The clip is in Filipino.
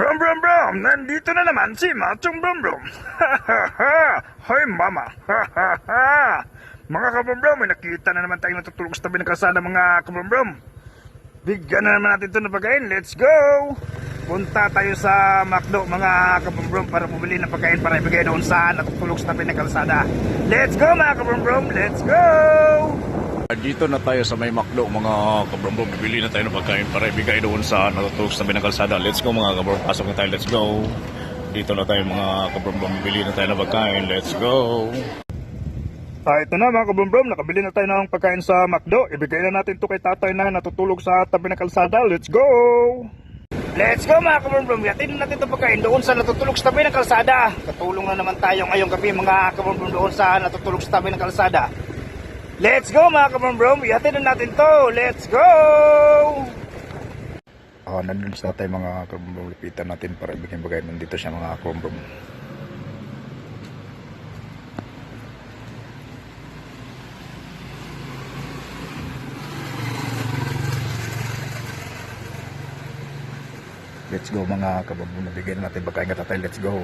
Brum brum brum, nandito na naman si Machong Brum Brum. Ha ha ha, hoy mama. Ha ha ha. Mga kabrum may nakita na naman tayong natutulog sa tabi ng kalsada mga kabrum Bigyan na naman natin ito ng pagkain. Let's go! Punta tayo sa McDo mga kabrum para bumili ng pagkain para ibigay doon sa natutulog sa tabi ng kalsada. Let's go mga kabrum Let's go! Dito na tayo sa may makdo mga kabrombo. Bibili na tayo ng pagkain para ibigay doon sa natutulog sa tabi ng kalsada. Let's go mga kabrombo. Pasok na tayo. Let's go. Dito na tayo mga kabrombo. Bibili na tayo ng pagkain. Let's go. Ah, ito na mga kabrumbrum, nakabili na tayo ng pagkain sa McDo. Ibigay na natin to kay tatay na natutulog sa tabi ng kalsada. Let's go! Let's go mga kabrumbrum, yatin natin itong pagkain doon sa natutulog sa tabi ng kalsada. Katulong na naman tayo ngayong gabi mga kabrumbrum doon sa natutulog sa tabi ng kalsada. Let's go mga kabrumbrum, yatin na natin to. Let's go! Ah, nandun sa tayo mga kabrumbrum, lipitan natin para ibigay pagkain. Nandito siya mga kabrumbrum. Let's go mga kababong. Nabigyan natin pagkain ka tatay. Let's go.